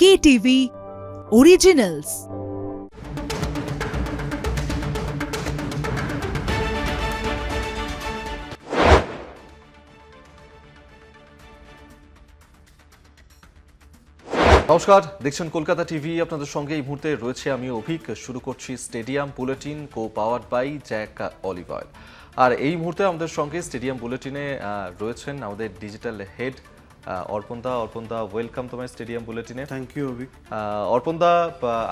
KTV originals নমস্কার, দেখছেন Kolkata TV আপনাদের সঙ্গে এই মুহূর্তে রয়েছে আমি অভিক। শুরু করছি stadium bulletin co powered by Jack olive oil আর এই মুহূর্তে আমাদের সঙ্গে স্টেডিয়াম বুলেটিনে রয়েছেন আমাদের ডিজিটাল হেড অর্পণদা অর্পণদা ওয়েলকাম তোমার স্টেডিয়াম বুলেটিনে থ্যাংক ইউ অভিক অর্পণদা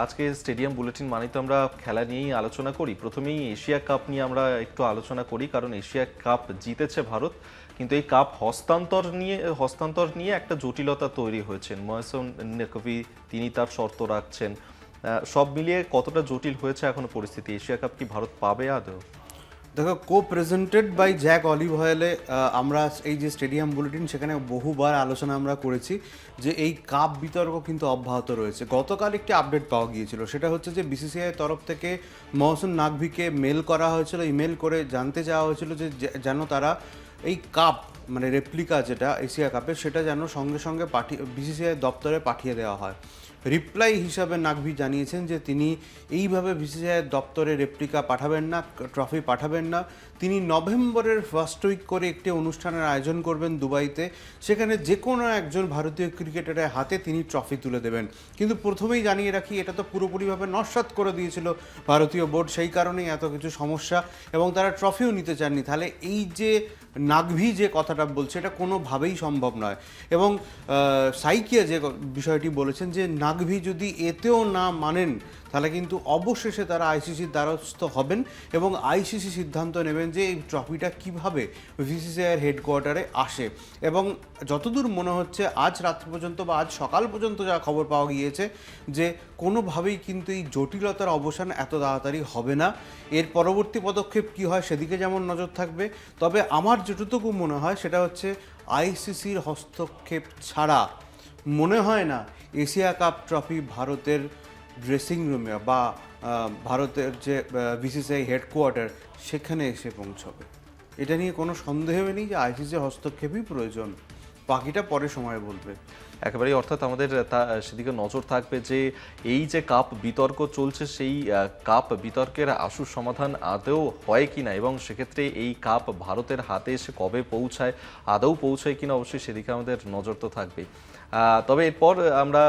আজকে স্টেডিয়াম বুলেটিন মানে তো আমরা খেলা নিয়েই আলোচনা করি। প্রথমেই এশিয়া কাপ নিয়ে আমরা একটু আলোচনা করি কারণ এশিয়া কাপ জিতেছে ভারত। কিন্তু এই কাপ হস্তান্তর নিয়ে হস্তান্তর নিয়ে একটা জটিলতা তৈরি হয়েছে। মহসন নকভি তিনি তার শর্ত রাখছেন। সব মিলিয়ে কতটা জটিল হয়েছে এখনও পরিস্থিতি? এশিয়া কাপ কি ভারত পাবে আদৌ? দেখো co presented by Jack olive হয়েলে আমরা এই যে স্টেডিয়াম বুলেটিন সেখানে বহুবার আলোচনা আমরা করেছি যে এই কাপ বিতর্ক কিন্তু অব্যাহত রয়েছে। গতকাল একটি আপডেট পাওয়া গিয়েছিল। সেটা হচ্ছে যে বিসিসিআই তরফ থেকে মহসুন নাকভিকে মেল করা হয়েছিল। ইমেল করে জানতে চাওয়া হয়েছিল যে যেন তারা এই কাপ মানে রেপ্লিকা যেটা এশিয়া কাপের সেটা যেন সঙ্গে সঙ্গে পাঠিয়ে বিসিসিআই দপ্তরে পাঠিয়ে দেওয়া হয়। রিপ্লাই হিসাবে নাকভি জানিয়েছেন যে তিনি এইভাবে বিসিসিআই দপ্তরে রেপ্লিকা পাঠাবেন না ট্রফি পাঠাবেন না। তিনি নভেম্বরের ফার্স্ট উইক করে একটি অনুষ্ঠানের আয়োজন করবেন দুবাইতে। সেখানে যে কোনো একজন ভারতীয় ক্রিকেটারের হাতে তিনি ট্রফি তুলে দেবেন। কিন্তু প্রথমেই জানিয়ে রাখি, এটা তো পুরোপুরিভাবে নস্বাত করে দিয়েছিল ভারতীয় বোর্ড, সেই কারণেই এত কিছু সমস্যা। এবং তারা ট্রফিও নিতে চাননি। তাহলে এই যে নাগভি যে কথাটা বলছে, এটা কোনোভাবেই সম্ভব নয়। এবং সাইকিয়া যে বিষয়টি বলেছেন যে, নাগভি যদি এতেও না মানেন তাহলে কিন্তু অবশেষে তারা আইসিসির দ্বারস্থ হবেন এবং আইসিসি সিদ্ধান্ত নেবেন যে এই ট্রফিটা কীভাবে ভিসিসিআইয়ের হেডকোয়ার্টারে আসে। এবং যতদূর মনে হচ্ছে, আজ রাত্রি পর্যন্ত বা আজ সকাল পর্যন্ত যা খবর পাওয়া গিয়েছে যে কোনোভাবেই কিন্তু এই জটিলতার অবসান এত তাড়াতাড়ি হবে না। এর পরবর্তী পদক্ষেপ কি হয় সেদিকে যেমন নজর থাকবে, তবে আমার যেটুকু মনে হয় সেটা হচ্ছে আইসিসির হস্তক্ষেপ ছাড়া মনে হয় না এশিয়া কাপ ট্রফি ভারতের ড্রেসিং রুমে বা ভারতের যে বিসিসিআই হেডকোয়ার্টার সেখানে এসে পৌঁছবে। এটা নিয়ে কোনো সন্দেহ নেই যে আইসিসি হস্তক্ষেপই প্রয়োজন। বাকিটা পরে সময় বলবে। একেবারেই অর্থাৎ আমাদের সেদিকে নজর থাকবে যে এই যে কাপ বিতর্ক চলছে, সেই কাপ বিতর্কের আশু সমাধান আদৌ হয় কি না এবং সেক্ষেত্রে এই কাপ ভারতের হাতে এসে কবে পৌঁছায়, আদৌ পৌঁছায় কিনা অবশ্যই সেদিকে আমাদের নজর তো থাকবেই। তবে এরপর আমরা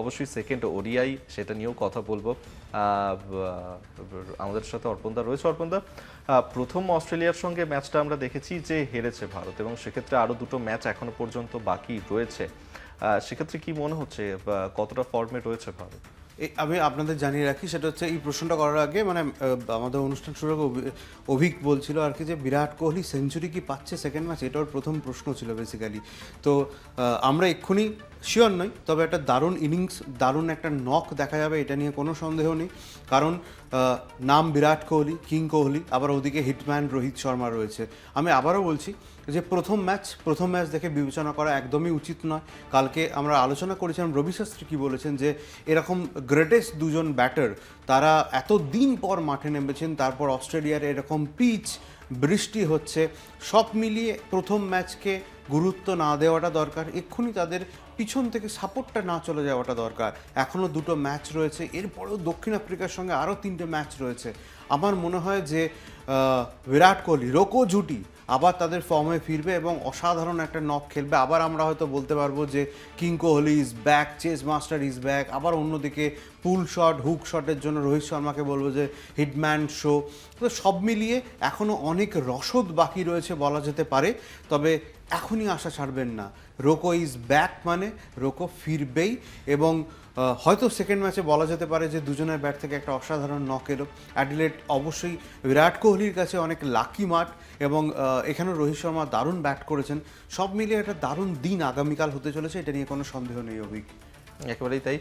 অবশ্যই সেকেন্ড ওডিআই সেটা নিয়েও কথা বলব। আমাদের সাথে অর্পণদা রয়েছে। অর্পণদা প্রথম অস্ট্রেলিয়ার সঙ্গে ম্যাচটা আমরা দেখেছি যে হেরেছে ভারত এবং সেক্ষেত্রে আরও দুটো ম্যাচ এখনও পর্যন্ত বাকি রয়েছে। সেক্ষেত্রে কি মনে হচ্ছে কতটা ফর্মে রয়েছে ভারত আমি আপনাদের জানিয়ে রাখি, সেটা হচ্ছে এই প্রশ্নটা করার আগে মানে আমাদের অনুষ্ঠান শুরু আগে অভি- অভিক বলছিল আর কি যে, বিরাট কোহলি সেঞ্চুরি কি পাচ্ছে সেকেন্ড ম্যাচ এটা ওর প্রথম প্রশ্ন ছিল বেসিক্যালি তো আমরা এক্ষুনি শিওর নই, তবে একটা দারুণ ইনিংস দারুণ একটা নক দেখা যাবে, এটা নিয়ে কোনো সন্দেহ নেই। কারণ নাম বিরাট কোহলি কিং কোহলি, আবার ওদিকে হিটম্যান রোহিত শর্মা রয়েছে। আমি আবারও বলছি যে প্রথম ম্যাচ প্রথম ম্যাচ দেখে বিবেচনা করা একদমই উচিত নয়। কালকে আমরা আলোচনা করেছিলাম, রবি শাস্ত্রী কি বলেছেন যে, এরকম গ্রেটেস্ট দুজন ব্যাটার তারা এত দিন পর মাঠে নেমেছেন, তারপর অস্ট্রেলিয়ার এরকম পিচ, বৃষ্টি হচ্ছে, সব মিলিয়ে প্রথম ম্যাচকে গুরুত্ব না দেওয়াটা দরকার, এক্ষুনি তাদের পিছন থেকে সাপোর্টটা না চলে যাওয়াটা দরকার। এখনও দুটো ম্যাচ রয়েছে, এরপরেও দক্ষিণ আফ্রিকার সঙ্গে আরও তিনটে ম্যাচ রয়েছে। আমার মনে হয় যে বিরাট কোহলি, রোকো জুটি আবার তাদের ফর্মে ফিরবে এবং অসাধারণ একটা নক খেলবে। আবার আমরা হয়তো বলতে পারব যে king Kohli is back chase master is back আবার অন্যদিকে পুল শট হুক শটের জন্য রোহিত শর্মাকে বলব যে হিটম্যান শো তো সব মিলিয়ে এখনও অনেক রসদ বাকি রয়েছে বলা যেতে পারে। তবে এখনই আশা ছাড়বেন না। রোকো ইজ ব্যাক মানে রোকো ফিরবেই এবং হয়তো সেকেন্ড ম্যাচে বলা যেতে পারে যে দুজনের ব্যাট থেকে একটা অসাধারণ নক এলো। অ্যাডিলেট অবশ্যই বিরাট কোহলির কাছে অনেক লাকি মাঠ এবং এখানেও রোহিত শর্মা দারুণ ব্যাট করেছেন। সব মিলিয়ে একটা দারুণ দিন আগামীকাল হতে চলেছে, এটা নিয়ে কোনো সন্দেহ নেই অভিক। একেবারেই তাই।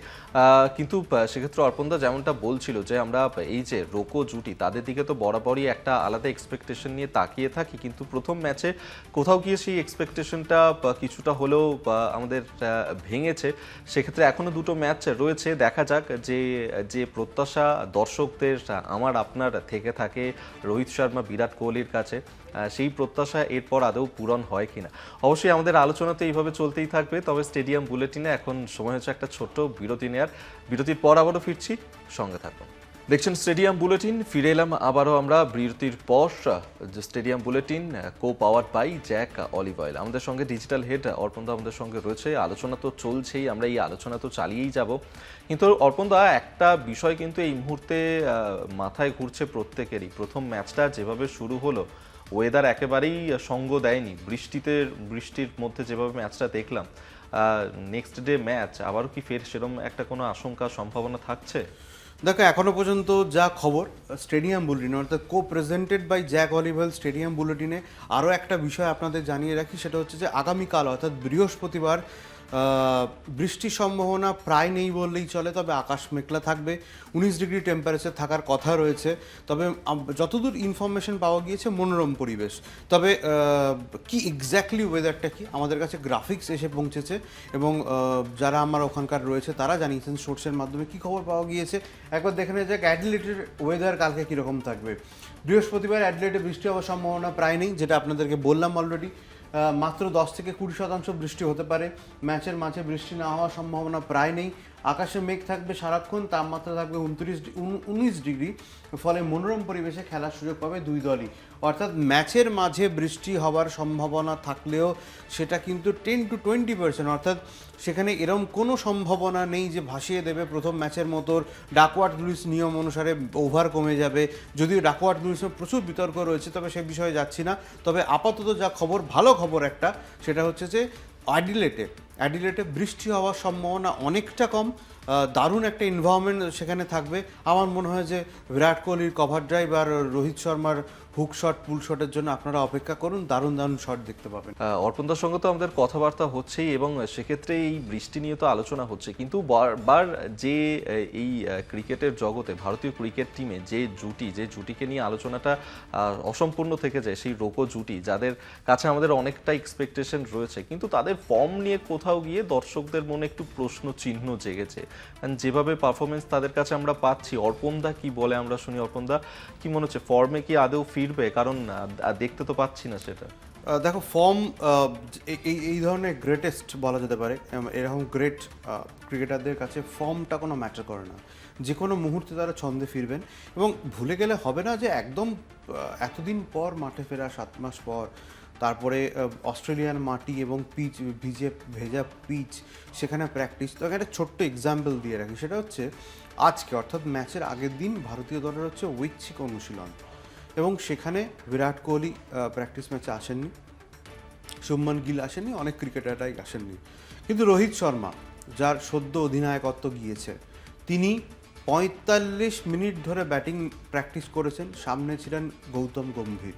কিন্তু সেক্ষেত্রে অর্পণদা যেমনটা বলছিল যে আমরা, এই যে রোকো জুটি, তাদের দিকে তো বরাবরই একটা আলাদা এক্সপেকটেশন নিয়ে তাকিয়ে থাকি। কিন্তু প্রথম ম্যাচে কোথাও গিয়ে সেই এক্সপেকটেশনটা কিছুটা হলেও আমাদের ভেঙেছে। সেক্ষেত্রে এখনও দুটো ম্যাচ রয়েছে। দেখা যাক যে যে প্রত্যাশা দর্শকদের আমার, আপনার থেকে থাকে। রোহিত শর্মা, বিরাট কোহলির কাছে। সেই প্রত্যাশা এরপর আদৌ পূরণ হয় কিনা? অবশ্যই আমাদের আলোচনা তো এইভাবে চলতেই থাকবে, তবে স্টেডিয়াম বুলেটিনে এখন সময় হচ্ছে একটা ছোট্ট বিরতি নেয়ার। বিরতির পর আবারও ফিরছি, সঙ্গে থাকুন। দেখছেন স্টেডিয়াম বুলেটিন, ফিরে এলাম আবারও আমরা বিরতির পর। Stadium bulletin co power by Jack olive oil আমাদের সঙ্গে ডিজিটাল হেড অর্পণ দা আমাদের সঙ্গে রয়েছে। আলোচনা তো চলছেই, আমরা এই আলোচনা তো চালিয়েই যাব। কিন্তু অর্পণ দা, একটা বিষয় কিন্তু এই মুহূর্তে মাথায় ঘুরছে প্রত্যেকেরই। প্রথম ম্যাচটা যেভাবে শুরু হলো ওয়েদার একেবারেই সঙ্গ দেয়নি। বৃষ্টিতে, বৃষ্টির মধ্যে যেভাবে ম্যাচটা দেখলাম নেক্সট ডে ম্যাচ আবারও কি ফের সেরকম একটা কোনো আশঙ্কা, সম্ভাবনা থাকছে? দেখো, এখনও পর্যন্ত যা খবর, স্টেডিয়াম বুলেটিন, অর্থাৎ co presented by Jack অলিভেল stadium বুলেটিনে আরও একটা বিষয় আপনাদের জানিয়ে রাখি, সেটা হচ্ছে যে আগামীকাল, অর্থাৎ বৃহস্পতিবার বৃষ্টির সম্ভাবনা প্রায় নেই বললেই চলে, তবে আকাশ মেঘলা থাকবে। উনিশ ডিগ্রি টেম্পারেচার থাকার কথা রয়েছে। তবে যতদূর ইনফরমেশন পাওয়া গিয়েছে, মনোরম পরিবেশ। তবে কি এক্স্যাক্টলি ওয়েদারটা কি, আমাদের কাছে গ্রাফিক্স এসে পৌঁছেছে এবং যারা আমার ওখানকার রয়েছে, তারা জানিয়েছেন সোর্সের মাধ্যমে কি খবর পাওয়া গিয়েছে। একবার দেখে নেওয়া যাক অ্যাডলেটের ওয়েদার কালকে কীরকম থাকবে। বৃহস্পতিবার অ্যাডলেটে বৃষ্টি হওয়ার সম্ভাবনা প্রায় নেই, যেটা আপনাদেরকে বললাম অলরেডি মাত্র দশ থেকে কুড়ি শতাংশ বৃষ্টি হতে পারে। ম্যাচের মাঝে বৃষ্টি না হওয়ার সম্ভাবনা প্রায় নেই। আকাশে মেঘ থাকবে সারাক্ষণ, তাপমাত্রা থাকবে উনত্রিশ উনিশ ডিগ্রি। ফলে মনোরম পরিবেশে খেলার সুযোগ পাবে দুই দলই। অর্থাৎ ম্যাচের মাঝে বৃষ্টি হওয়ার সম্ভাবনা থাকলেও সেটা কিন্তু টেন টু টোয়েন্টি পার্সেন্ট। অর্থাৎ সেখানে এরম কোনো সম্ভাবনা নেই যে ভাসিয়ে দেবে প্রথম ম্যাচের মতো। ডাকওয়ার্ড লুইস নিয়ম অনুসারে ওভার কমে যাবে। যদিও ডাকওয়ার্ড লুইসের প্রচুর বিতর্ক রয়েছে, তবে সে বিষয়ে যাচ্ছি না। তবে আপাতত যা খবর, ভালো খবর একটা, সেটা হচ্ছে যে অ্যাডিলেটে অ্যাডিলেটে বৃষ্টি হওয়ার সম্ভাবনা অনেকটা কম। দারুণ একটা এনভায়রনমেন্ট সেখানে থাকবে। আমার মনে হয় যে বিরাট কোহলির কভার ড্রাইভ আর রোহিত শর্মার হুক শট পুল শটের জন্য আপনারা অপেক্ষা করুন দারুণ দারুণ শট দেখতে পাবেন। আহ, অর্পণদার সঙ্গে তো আমাদের কথাবার্তা হচ্ছেই এবং সেক্ষেত্রে এই বৃষ্টি নিয়ে তো আলোচনা হচ্ছে। কিন্তু বারবার যে এই ক্রিকেটের জগতে ভারতীয় ক্রিকেট টিমে যে জুটি যে জুটিকে নিয়ে আলোচনাটা অসম্পূর্ণ থেকে যায় সেই রোকো জুটি যাদের কাছে আমাদের অনেকটা এক্সপেকটেশন রয়েছে কিন্তু তাদের ফর্ম নিয়ে কোথাও গিয়ে দর্শকদের মনে একটু প্রশ্ন চিহ্ন জেগেছে। যেভাবে পারফরমেন্স তাদের কাছে আমরা পাচ্ছি অর্পণদা কি বলে আমরা শুনি? অর্পণদা কি মনে হচ্ছে? ফর্মে কি আদৌ ফিরবে? কারণ দেখতে তো পাচ্ছি না সেটা। দেখো ফর্ম এই এই ধরনের গ্রেটেস্ট বলা যেতে পারে এরকম গ্রেট ক্রিকেটারদের কাছে ফর্মটা কোনো ম্যাটার করে না। যে কোনো মুহূর্তে তারা ছন্দে ফিরবেন। এবং ভুলে গেলে হবে না যে একদম এতদিন পর মাঠে ফেরা সাত মাস পর, তারপরে অস্ট্রেলিয়ান মাটি এবং পিচ, ভিজে, ভেজা পিচ, সেখানে প্র্যাকটিস তো একটা ছোট্ট এক্সাম্পল দিয়ে রাখি। সেটা হচ্ছে, আজকে, অর্থাৎ ম্যাচের আগের দিন, ভারতীয় দলের হচ্ছে ঐচ্ছিক অনুশীলন। এবং সেখানে বিরাট কোহলি প্র্যাকটিস ম্যাচে আসেননি। শুভমান গিল আসেননি, অনেক ক্রিকেটাররাই আসেননি। কিন্তু রোহিত শর্মা, যার সদ্য অধিনায়কত্ব গিয়েছে, তিনি পঁয়তাল্লিশ মিনিট ধরে ব্যাটিং প্র্যাকটিস করেছেন, সামনে ছিলেন গৌতম গম্ভীর।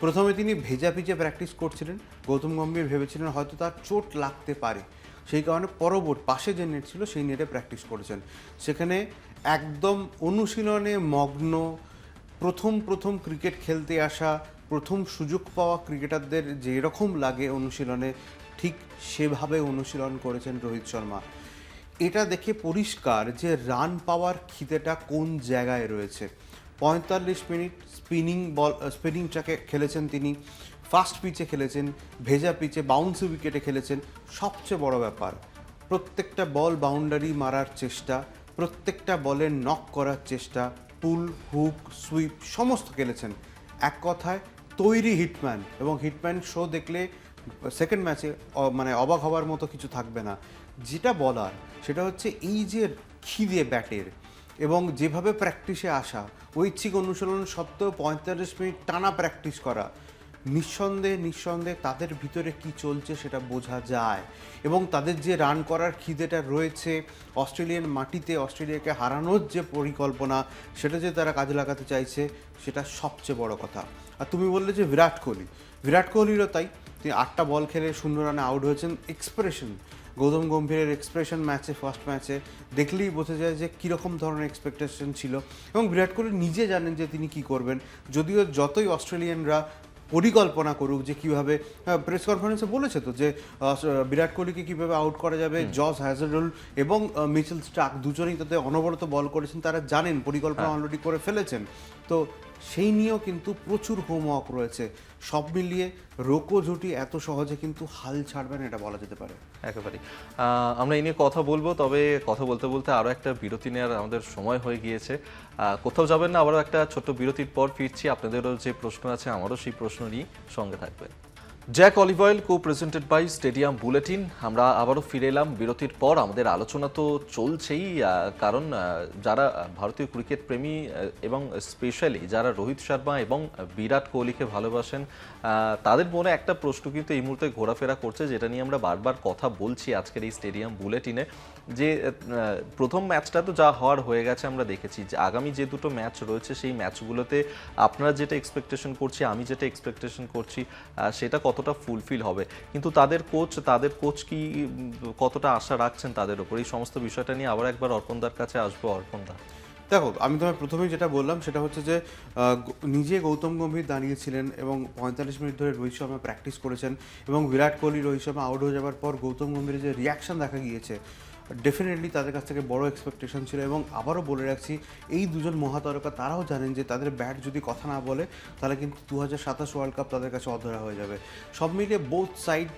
প্রথমে তিনি ভেজা ভিজে প্র্যাকটিস করছিলেন, গৌতম গম্ভীর ভেবেছিলেন হয়তো তার চোট লাগতে পারে। সেই কারণে পরবর্তী পাশে যে নেট ছিল, সেই নেটে প্র্যাকটিস করেছেন। সেখানে একদম অনুশীলনে মগ্ন প্রথম প্রথম ক্রিকেট খেলতে আসা, প্রথম সুযোগ পাওয়া ক্রিকেটারদের যেরকম লাগে অনুশীলনে, ঠিক সেভাবে অনুশীলন করেছেন রোহিত শর্মা। এটা দেখে পরিষ্কার যে রান পাওয়ার খিদেটা কোন জায়গায় রয়েছে। পঁয়তাল্লিশ মিনিট স্পিনিং বল স্পিনিং ট্র্যাকে খেলেছেন তিনি ফাস্ট পিচে খেলেছেন, ভেজা পিচে বাউন্সি উইকেটে খেলেছেন, সবচেয়ে বড় ব্যাপার, প্রত্যেকটা বল বাউন্ডারি মারার চেষ্টা, প্রত্যেকটা বলে নক করার চেষ্টা পুল, হুক, সুইপ সমস্ত খেলেছেন। এক কথায় তৈরি হিটম্যান এবং হিটম্যান শো দেখলে সেকেন্ড ম্যাচে মানে অবাক হওয়ার মতো কিছু থাকবে না। যেটা বলার, সেটা হচ্ছে এই যে খিদে ব্যাটের এবং যেভাবে প্র্যাকটিসে আসা, ঐচ্ছিক অনুশীলন সত্ত্বেও পঁয়তাল্লিশ মিনিট টানা প্র্যাকটিস করা নিঃসন্দেহে নিঃসন্দেহে তাদের ভিতরে কি চলছে সেটা বোঝা যায়। এবং তাদের যে রান করার খিদেটা রয়েছে অস্ট্রেলিয়ান মাটিতে অস্ট্রেলিয়াকে হারানোর যে পরিকল্পনা, সেটা যে তারা কাজে লাগাতে চাইছে, সেটা সবচেয়ে বড় কথা। আর তুমি বললে যে বিরাট কোহলি। বিরাট কোহলিরও তাই। তিনি আটটা বল খেলে শূন্য রানে আউট হয়েছেন। এক্সপ্রেশন গৌতম গম্ভীরের এক্সপ্রেশন ম্যাচে ফার্স্ট ম্যাচে দেখলেই বোঝা যায় যে কীরকম ধরনের এক্সপেকটেশন ছিল। এবং বিরাট কোহলি নিজে জানেন যে তিনি কি করবেন। যদিও যতই অস্ট্রেলিয়ানরা পরিকল্পনা করুক যে কীভাবে প্রেস কনফারেন্সে বলেছে তো যে বিরাট কোহলিকে কীভাবে আউট করা যাবে জস হ্যাজারুল এবং মিচেল স্টাক দুজনেই তাতে অনবরত বল করেছেন তারা জানেন পরিকল্পনা অলরেডি করে ফেলেছেন। তো সেই নিয়েও কিন্তু প্রচুর হোমওয়ার্ক রয়েছে। সব মিলিয়ে রোকো জুটি এত সহজে কিন্তু হাল ছাড়বেন এটা বলা যেতে পারে। একেবারে আমরা এই নিয়ে কথা বলব, তবে কথা বলতে বলতে আরও একটা বিরতি নেওয়ার আমাদের সময় হয়ে গিয়েছে। কোথাও যাবেন না, আবারও একটা ছোট্ট বিরতির পর ফিরছি। আপনাদেরও যে প্রশ্ন আছে, আমারও সেই প্রশ্ন নিয়ে সঙ্গে থাকবেন। Jack olive oil co presented by stadium bulletin আমরা আবারও ফিরে এলাম বিরতির পর। আমাদের আলোচনা তো চলছেই কারণ যারা ভারতীয় ক্রিকেট প্রেমী এবং স্পেশালি যারা রোহিত শর্মা এবং বিরাট কোহলিকে ভালোবাসেন তাদের মনে একটা প্রশ্ন কিন্তু এই মুহূর্তে ঘোরাফেরা করছে, যেটা নিয়ে আমরা বারবার কথা বলছি আজকের এই স্টেডিয়াম বুলেটিনে যে প্রথম ম্যাচটা তো যা হওয়ার হয়ে গেছে আমরা দেখেছি। যে, আগামী যে দুটো ম্যাচ রয়েছে, সেই ম্যাচগুলোতে আপনারা যেটা এক্সপেকটেশন করছি, আমি যেটা এক্সপেকটেশন করছি সেটা কতটা ফুলফিল হবে? কিন্তু তাদের কোচ তাদের কোচ কি কতটা আশা রাখছেন তাদের উপর? এই সমস্ত বিষয়টা নিয়ে আবার একবার অর্পণদার কাছে আসব। অর্পণদা দেখো, আমি তোমায় প্রথমেই যেটা বললাম, সেটা হচ্ছে যে নিজে গৌতম গম্ভীর দাঁড়িয়েছিলেন এবং পঁয়তাল্লিশ মিনিট ধরে রোহিত শর্মা প্র্যাকটিস করেছেন এবং বিরাট কোহলি, রোহিত শর্মা আউট হয়ে যাওয়ার পর গৌতম গম্ভীরের যে রিয়াকশন দেখা গিয়েছে ডেফিনেটলি তাদের কাছ থেকে বড় এক্সপেকটেশন ছিল এবং আবারও বলে রাখছি, এই দুজন মহাতারকা তারাও জানেন যে তাদের ব্যাট যদি কথা না বলে, তাহলে কিন্তু দু হাজার সাতাশ ওয়ার্ল্ড কাপ তাদের কাছে অধরা হয়ে যাবে। সব মিলিয়ে বোথ সাইড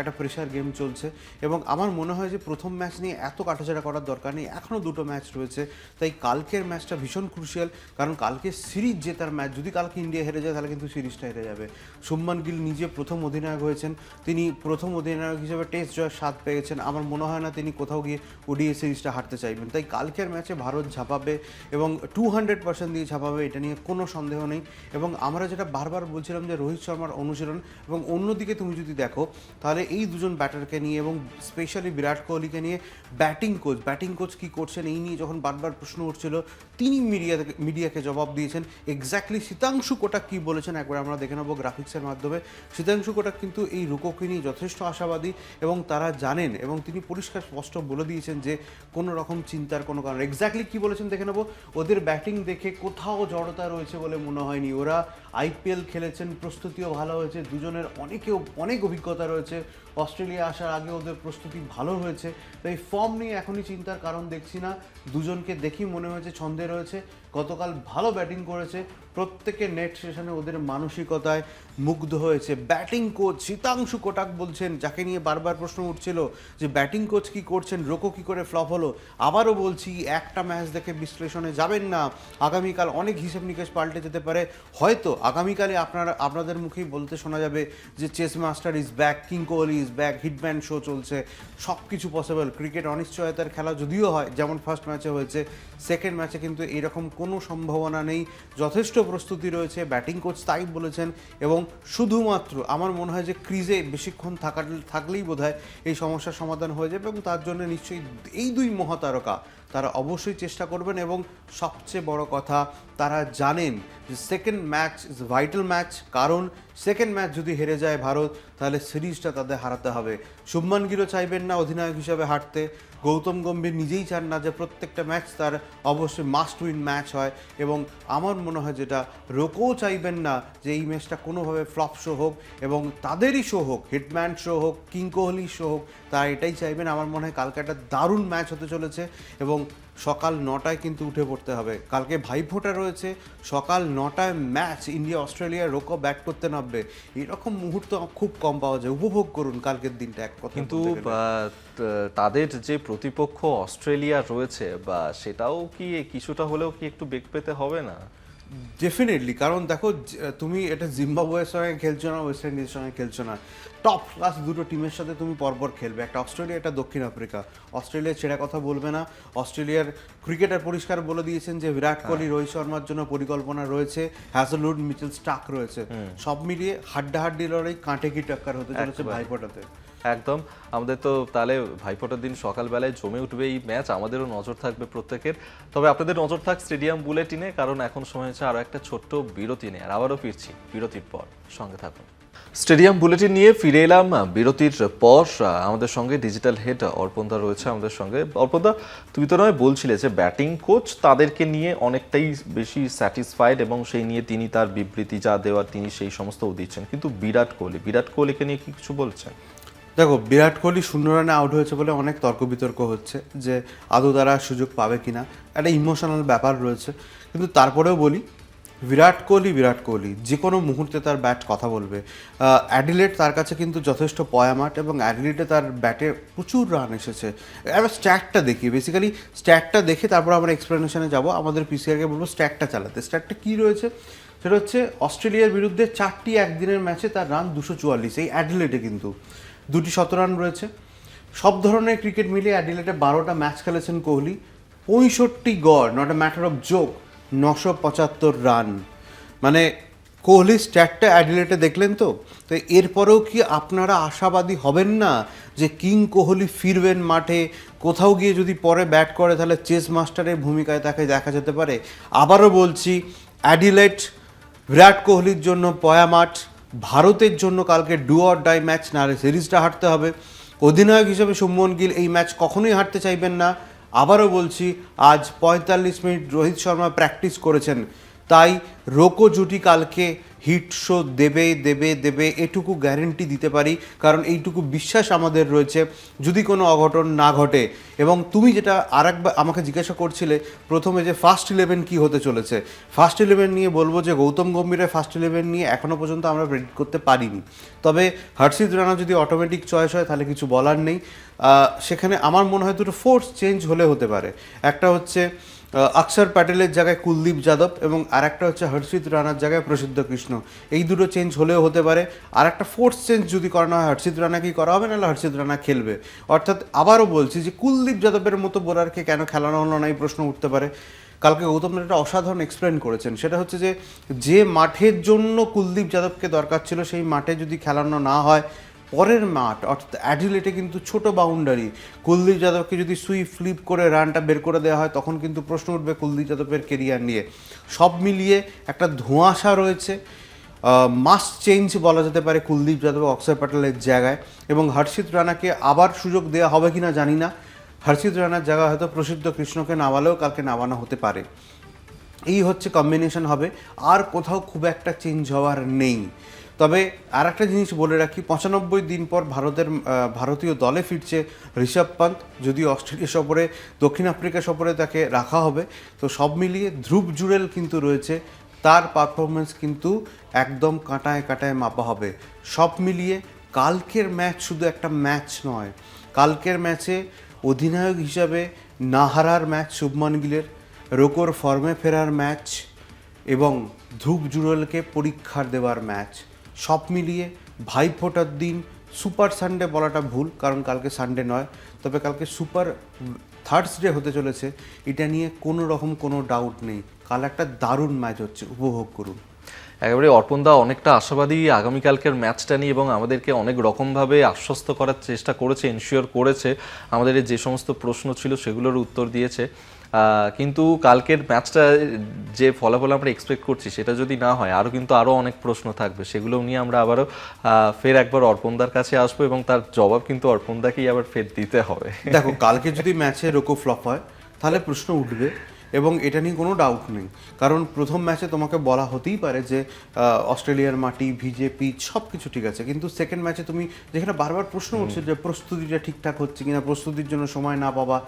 একটা প্রেশার গেম চলছে এবং আমার মনে হয় যে প্রথম ম্যাচ নিয়ে এত কাটাছাড়া করার দরকার নেই এখনও দুটো ম্যাচ রয়েছে। তাই কালকের ম্যাচটা ভীষণ ক্রুশিয়াল কারণ কালকে সিরিজ জেতার ম্যাচ যদি কালকে ইন্ডিয়া হেরে যায়, তাহলে কিন্তু সিরিজটা হেরে যাবে। শুভমান গিল নিজে প্রথম অধিনায়ক হয়েছেন, তিনি প্রথম অধিনায়ক হিসেবে টেস্ট জয়ের স্বাদ পেয়েছেন। আমার মনে হয় না তিনি কোথাও গিয়ে ওডিএ সিরিজটা হারতে চাইবেন। তাই কালকের ম্যাচে ভারত ঝাঁপাবে এবং টু হান্ড্রেড পার্সেন্ট দিয়ে ঝাঁপাবে, এটা নিয়ে কোনো সন্দেহ নেই। এবং আমরা যেটা বারবার বলছিলাম যে রোহিত শর্মার অনুশীলন এবং অন্যদিকে তুমি যদি দেখো, তাহলে এই দুজন ব্যাটারকে নিয়ে এবং স্পেশালি বিরাট কোহলিকে নিয়ে ব্যাটিং কোচ ব্যাটিং কোচ কী করছেন এই নিয়ে যখন বারবার প্রশ্ন উঠছিল, তিনি মিডিয়া মিডিয়াকে জবাব দিয়েছেন। এক্স্যাক্টলি শীতাংশু কোটাক কী বলেছেন, একবার আমরা দেখে নেব গ্রাফিক্সের মাধ্যমে। শীতাংশু কোটাক কিন্তু এই রুকোকে নিয়ে যথেষ্ট আশাবাদী এবং তারা জানেন এবং তিনি পরিষ্কার স্পষ্ট বলে দিয়েছেন যে কোনো রকম চিন্তার কোনো কারণ। এক্স্যাক্টলি কি বলেছেন দেখে নেব? ওদের ব্যাটিং দেখে কোথাও জড়তা রয়েছে বলে মনে হয়নি। ওরা আইপিএল খেলেছেন, প্রস্তুতিও ভালো হয়েছে, দুজনের অনেকেও অনেক অভিজ্ঞতা রয়েছে। অস্ট্রেলিয়া আসার আগে ওদের প্রস্তুতি ভালো হয়েছে, তো এই ফর্ম নিয়ে এখনই চিন্তার কারণ দেখছি না। দুজনকে দেখি মনে হয়েছে ছন্দে রয়েছে। গতকাল ভালো ব্যাটিং করেছে। প্রত্যেকে নেট সেশনে ওদের মানসিকতায় মুগ্ধ হয়েছে। ব্যাটিং কোচ শীতাংশু কোটাক বলছেন, যাকে নিয়ে বারবার প্রশ্ন উঠছিল যে ব্যাটিং কোচ কি করছেন, রোকো কি করে ফ্লপ হলো? আবারও বলছি, একটা ম্যাচ দেখে বিশ্লেষণে যাবেন না। আগামীকাল অনেক হিসেব নিকেশ পাল্টে যেতে পারে। হয়তো আগামীকালে আপনারা, আপনাদের মুখেই বলতে শোনা যাবে যে chase master is back king Kohli is back, hitman show চলছে সব কিছু পসিবল ক্রিকেট অনিশ্চয়তার খেলা যদিও হয়, যেমন ফার্স্ট ম্যাচে হয়েছে সেকেন্ড ম্যাচে কিন্তু এরকম কোনো সম্ভাবনা নেই। যথেষ্ট প্রস্তুতি রয়েছে ব্যাটিং কোচ তাই বলেছেন, এবং শুধুমাত্র আমার মনে হয় যে ক্রিজে বেশিক্ষণ থাকা থাকলেই বোধহয় এই সমস্যার সমাধান হয়ে যাবে, এবং তার জন্য নিশ্চয়ই এই দুই মহাতারকা তারা অবশ্যই চেষ্টা করবেন, এবং সবচেয়ে বড় কথা তারা জানেন যে second match is vital match কারণ সেকেন্ড ম্যাচ যদি হেরে যায় ভারত, তাহলে সিরিজটা তাদের হারাতে হবে। শুভমান গিরও চাইবেন না অধিনায়ক হিসাবে হারতে। গৌতম গম্ভীর নিজেই চান না যে প্রত্যেকটা ম্যাচ তার অবশ্যই মাস্ট উইন ম্যাচ হয় এবং আমার মনে হয় যেটা রোকও চাইবেন না যে এই ম্যাচটা কোনোভাবে ফ্লপ শো হোক এবং তাদেরই শো হোক হিটম্যান শো হোক কিং কোহলি শো হোক, তারা এটাই চাইবেন। আমার মনে হয় কালকে একটা দারুণ ম্যাচ হতে চলেছে এবং সকাল নটায় কিন্তু উঠে পড়তে হবে। কালকে ভাইফোঁটা রয়েছে সকাল নটায় match India Australia Roko bat করতে নামবে। এরকম মুহূর্ত খুব কম পাওয়া যায়। উপভোগ করুন কালকের দিনটা এক কথা কিন্তু তাদের যে প্রতিপক্ষ অস্ট্রেলিয়া রয়েছে বা সেটাও কি কিছুটা হলেও কি একটু বেগ পেতে হবে না? ডেফিনেটলি কারণ দেখো তুমি এটা জিম্বাবুয়ের সঙ্গে খেলছো না ওয়েস্ট ইন্ডিজের সঙ্গে খেলছো না। টপ ক্লাস দুটো টিমের সাথে তুমি পরপর খেলবে। একটা অস্ট্রেলিয়া একটা দক্ষিণ আফ্রিকা। অস্ট্রেলিয়া ছেড়ে কথা বলবে না। অস্ট্রেলিয়ার ক্রিকেটার পরিষ্কার বলে দিয়েছেন যে বিরাট কোহলি রোহিত শর্মার জন্য পরিকল্পনা রয়েছে। হ্যাজলউড মিচেল স্টাক রয়েছে। সব মিলিয়ে হাড্ডাহাড্ডি লড়াই কাঁটে কি টাক্কার হতে চলেছে একেবারে। একদম। আমাদের তো তাহলে ভাইফোঁটার দিন সকালবেলায় জমে উঠবে এই ম্যাচ, আমাদেরও নজর থাকবে প্রত্যেকের। তবে আপনাদের নজর থাক স্টেডিয়াম বুলেটিনে, কারণ এখন সময় হচ্ছে আরও একটা ছোট্ট বিরতি নেই আর আবারও ফিরছি বিরতির পর। সঙ্গে থাকুন। স্টেডিয়াম বুলেটিন নিয়ে ফিরে এলাম বিরতির পর। আমাদের সঙ্গে ডিজিটাল হেড অর্পণদা রয়েছে আমাদের সঙ্গে। অর্পণদা তুমি তো নয় বলছিলে যে ব্যাটিং কোচ, তাদেরকে নিয়ে অনেকটাই বেশি স্যাটিসফাইড এবং সেই নিয়ে তিনি তার বিবৃতি যা দেওয়ার তিনি সেই সমস্তও দিচ্ছেন। কিন্তু বিরাট কোহলি, বিরাট কোহলিকে নিয়ে কি কিছু বলছেন? দেখো, বিরাট কোহলি শূন্য রানে আউট হয়েছে বলে অনেক তর্ক বিতর্ক হচ্ছে যে আদৌ তারা সুযোগ পাবে কিনা। একটা ইমোশনাল ব্যাপার রয়েছে। কিন্তু তারপরেও বলি, বিরাট কোহলি বিরাট কোহলি, যে কোনো মুহূর্তে তার ব্যাট কথা বলবে। অ্যাডিলেট তার কাছে কিন্তু যথেষ্ট পয়া মাঠ এবং অ্যাডিলেটে তার ব্যাটে প্রচুর রান এসেছে। এবার স্ট্যাটটা দেখি। বেসিক্যালি স্ট্যাটটা দেখে তারপর আমরা এক্সপ্লেনেশনে যাব। আমাদের পিসিআরকে বলব স্ট্যাটটা চালাতে। স্ট্যাটটা কী রয়েছে? সেটা হচ্ছে অস্ট্রেলিয়ার বিরুদ্ধে চারটি একদিনের ম্যাচে তার রান দুশো চুয়াল্লিশ। এই অ্যাডিলেটে কিন্তু। দুটি শতরান রয়েছে। সব ধরনের ক্রিকেট মিলিয়ে অ্যাডিলেটে বারোটা ম্যাচ খেলেছেন কোহলি। পঁয়ষট্টি গড় not a matter of joke নশো পঁচাত্তর রান। মানে কোহলি স্ট্যাটটা অ্যাডিলেটে দেখলেন তো? তো এরপরেও কি আপনারা আশাবাদী হবেন না যে কিং কোহলি ফিরবেন মাঠে? কোথাও গিয়ে যদি পরে ব্যাট করে, তাহলে চেস মাস্টারের ভূমিকায় তাকে দেখা যেতে পারে। আবারও বলছি, অ্যাডিলেট, বিরাট কোহলির জন্য পয়া মাঠ। ভারতের জন্য কালকে ডু অর ডাই ম্যাচ না হলে সিরিজটা হারতে হবে। অধিনায়ক হিসেবে শুভমন গিল এই ম্যাচ কখনোই হারতে চাইবেন না। আবারও বলছি, আজ পঁয়তাল্লিশ মিনিট রোহিত শর্মা প্র্যাকটিস করেছেন। তাই রোকো জুটি কালকে হিট শো দেবে দেবে দেবে, এটুকু গ্যারেন্টি দিতে পারি, কারণ এইটুকু বিশ্বাস আমাদের রয়েছে, যদি কোনো অঘটন না ঘটে। এবং তুমি যেটা আরেকবার আমাকে জিজ্ঞাসা করছিলে, প্রথমে যে ফার্স্ট ইলেভেন কি হতে চলেছে? ফার্স্ট ইলেভেন নিয়ে বলব যে গৌতম গম্ভীরের ফার্স্ট ইলেভেন নিয়ে এখনও পর্যন্ত আমরা প্রেডিক্ট করতে পারিনি। তবে হর্ষিত রানা যদি অটোমেটিক চয়েস হয়, তাহলে কিছু বলার নেই। সেখানে আমার মনে হয় দুটো ফোর্স চেঞ্জ হলে হতে পারে। একটা হচ্ছে আহ, অক্ষর প্যাটেলের জায়গায় কুলদীপ যাদব এবং আরেকটা হচ্ছে হর্ষিত রানার জায়গায় প্রসিদ্ধ কৃষ্ণ। এই দুটো চেঞ্জ হলেও হতে পারে। আর একটা ফোর্স চেঞ্জ যদি করানো হয় হর্ষিত রানাকেই করা হবে? নাহলে হর্ষিত রানা খেলবে। অর্থাৎ আবারও বলছি যে কুলদীপ যাদবের মতো বোলারকে কেন খেলানো হলো না এই প্রশ্ন উঠতে পারে। কালকে গৌতম একটা অসাধারণ এক্সপ্লেন করেছেন। সেটা হচ্ছে যে যে মাঠের জন্য কুলদীপ যাদবকে দরকার ছিল সেই মাঠে যদি খেলানো না হয় পরের মাঠ, অর্থাৎ অ্যাডিলেটে কিন্তু ছোট বাউন্ডারি কুলদীপ যাদবকে যদি সুই ফ্লিপ করে রানটা বের করে দেওয়া হয়, তখন কিন্তু প্রশ্ন উঠবে কুলদীপ যাদবের কেরিয়ার নিয়ে। সব মিলিয়ে একটা ধোঁয়াশা রয়েছে। মাস্ট চেঞ্জ বলা যেতে পারে কুলদীপ যাদব অক্ষয় প্যাটেলের জায়গায়। এবং হর্ষিত রানাকে আবার সুযোগ দেওয়া হবে কিনা জানি না। হর্ষিত রানার জায়গায় হয়তো প্রসিদ্ধ কৃষ্ণকে নামালেও কালকে নামানো হতে পারে। এই হচ্ছে কম্বিনেশন হবে। আর কোথাও খুব একটা চেঞ্জ হওয়ার নেই। তবে আর একটা জিনিস বলে রাখি, পঁচানব্বই দিন পর ভারতের ভারতীয় দলে ফিরছে ঋষভ পান্ত যদি অস্ট্রেলিয়া সফরে, দক্ষিণ আফ্রিকা সফরে তাকে রাখা হবে। তো সব মিলিয়ে ধ্রুব জুড়েল কিন্তু রয়েছে। তার পারফরমেন্স কিন্তু একদম কাঁটায় কাঁটায় মাপা হবে। সব মিলিয়ে কালকের ম্যাচ শুধু একটা ম্যাচ নয়, কালকের ম্যাচে অধিনায়ক হিসাবে না হারার ম্যাচ শুভমান গিলের, রোকোর ফর্মে ফেরার ম্যাচ এবং ধ্রুব জুড়েলকে পরীক্ষার দেওয়ার ম্যাচ। সব মিলিয়ে ভাইফোঁটার দিন, সুপার সানডে বলাটা ভুল, কারণ কালকে সানডে নয়, তবে কালকে সুপার থার্সডে হতে চলেছে, এটা নিয়ে কোনো রকম কোনো ডাউট নেই। কাল একটা দারুণ ম্যাচ হচ্ছে, উপভোগ করুন। একেবারে অর্পণদা অনেকটা আশাবাদী আগামীকালকের ম্যাচটা নিয়ে এবং আমাদেরকে অনেক রকমভাবে আশ্বস্ত করার চেষ্টা করেছে এনশিওর করেছে। আমাদের যে সমস্ত প্রশ্ন ছিল, সেগুলোর উত্তর দিয়েছে। কিন্তু কালকের ম্যাচটা যে ফলাফল আমরা এক্সপেক্ট করছি সেটা যদি না হয় আরও কিন্তু আরও অনেক প্রশ্ন থাকবে। সেগুলো নিয়ে আমরা আবারও ফের একবার অর্পণদার কাছে আসব এবং তার জবাব কিন্তু অর্পণদাকেই আবার ফের দিতে হবে। দেখো কালকে যদি ম্যাচে রোকো ফ্লপ হয় তাহলে প্রশ্ন উঠবে এবং এটা নিয়ে কোনো ডাউট নেই। কারণ প্রথম ম্যাচে তোমাকে বলা হতেই পারে যে অস্ট্রেলিয়ার মাটি ভিজে পিচ সব কিছু ঠিক আছে। কিন্তু সেকেন্ড ম্যাচে তুমি যেখানে বারবার প্রশ্ন উঠছে যে প্রস্তুতিটা ঠিকঠাক হচ্ছে কিনা প্রস্তুতির জন্য সময় না পাবা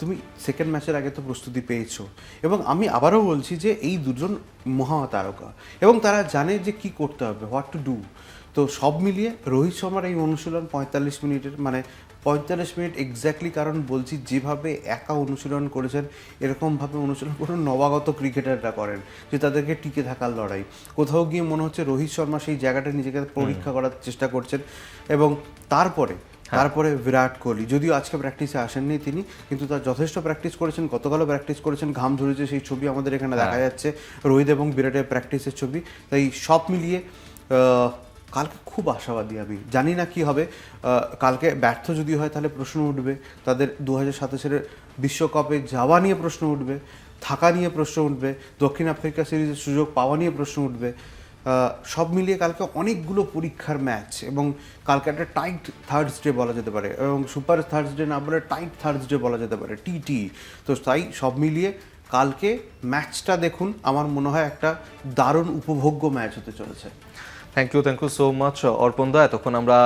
তুমি সেকেন্ড ম্যাচের আগে তো প্রস্তুতি পেয়েছ। এবং আমি আবারও বলছি যে এই দুজন মহা তারকা এবং তারা জানে যে কি করতে হবে হোয়াট টু ডু তো সব মিলিয়ে রোহিত শর্মার এই অনুশীলন পঁয়তাল্লিশ মিনিটের মানে পঁয়তাল্লিশ মিনিট এক্স্যাক্টলি কারণ বলছি যেভাবে একা অনুশীলন করেছেন এরকমভাবে অনুশীলন কোনো নবাগত ক্রিকেটাররা করেন যে তাদেরকে টিকে থাকার লড়াই। কোথাও গিয়ে মনে হচ্ছে রোহিত শর্মা সেই জায়গাটা নিজেকে পরীক্ষা করার চেষ্টা করছেন। এবং তারপরে তারপরে বিরাট কোহলি। যদিও আজকে প্র্যাকটিসে আসেননি তিনি কিন্তু তার যথেষ্ট প্র্যাকটিস করেছেন গতকালও প্র্যাকটিস করেছেন ঘাম ঝরেছে সেই ছবি আমাদের এখানে দেখা যাচ্ছে। রোহিত এবং বিরাটের প্র্যাকটিসের ছবি। তাই সব মিলিয়ে কালকে খুব আশাবাদী আমি। জানি না কি হবে। কালকে ব্যর্থ যদি হয় তাহলে প্রশ্ন উঠবে। তাদের দু হাজার সাতাশের বিশ্বকাপে যাওয়া নিয়ে প্রশ্ন উঠবে থাকা নিয়ে প্রশ্ন উঠবে দক্ষিণ আফ্রিকা সিরিজের সুযোগ পাওয়া নিয়ে প্রশ্ন উঠবে। সব মিলিয়ে কালকে অনেকগুলো পরীক্ষার ম্যাচ এবং কালকে একটা টাইট থার্সডে বলা যেতে পারে এবং সুপার থার্সডে না বলে টাইট থার্সডে বলা যেতে পারে টি টি তো তাই সব মিলিয়ে কালকে ম্যাচটা দেখুন, আমার মনে হয় একটা দারুণ উপভোগ্য ম্যাচ হতে চলেছে। Thank you thank you so much Arpan দা। এতক্ষণ আমরা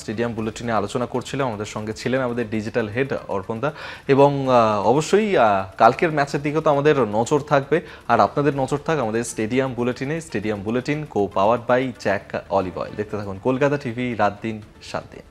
স্টেডিয়াম বুলেটিনে আলোচনা করছিলাম। আমাদের সঙ্গে ছিলেন আমাদের ডিজিটাল হেড অর্পণ দা। এবং অবশ্যই কালকের ম্যাচের দিকে তো আমাদের নজর থাকবে। আর আপনাদের নজর থাক আমাদের stadium বুলেটিনে stadium bulletin co power by Jack olive oil দেখতে থাকুন কলকাতা টিভি রাত দিন, সাত দিন।